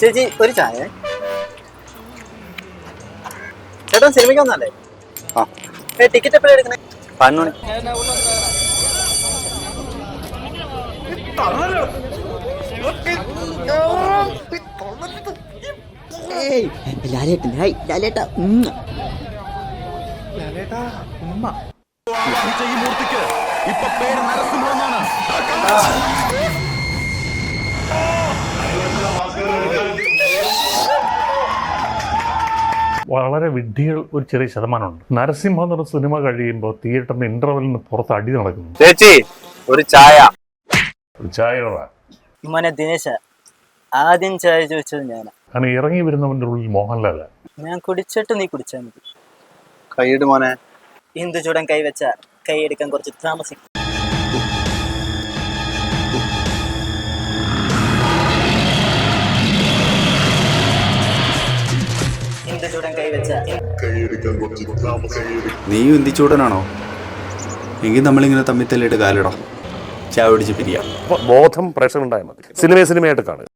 ചേച്ചി ഒരു ചായ. ചേട്ടാ സിനിമയ്ക്ക് വന്നല്ലേ ആ. ഏ ടിക്കറ്റ് എപ്പോഴാണ് എടുക്കണേ? പതിനൊന്ന് ലാലേട്ടൻ. ഹായ് ലാലേട്ട. ഉം. വളരെ വിഡ്ഢികൾ ഒരു ചെറിയ ശതമാനമുണ്ട്. നരസിംഹ എന്ന സിനിമ കഴിയുമ്പോൾ തിയേറ്ററിന്റെ നിന്ന് പുറത്ത് അടി നടക്കുന്നു. ചേച്ചി ഒരു ചായ. ഒരു മോനെ ദിനേശ ആദ്യം ചായ ചോദിച്ചത് ഞാനാ. അങ്ങനെ ഇറങ്ങി വരുന്നവന്റെ ഉള്ളിൽ മോഹൻലാല. ഞാൻ കുടിച്ചിട്ട് നീ കുടിച്ചാൽ മതി. കൈയിട് മോനെ. ഹിന്ദു ചൂടൻ കൈവച്ച. കൈ എടുക്കാൻ കുറച്ച് താമസിക്കും. ഇന്ദു ചൂടൻ കൈവച്ച. നീ ഉന്തിച്ചൂടനാണോ എങ്കിൽ നമ്മളിങ്ങനെ തമ്മിൽ തല്ലിയിട്ട് കാലിടാം. ചാവടിച്ച് പിരിയാം. ബോധം പ്രേക്ഷകനുണ്ടായാൽ മതി. സിനിമയെ സിനിമയായിട്ട് കാണുക.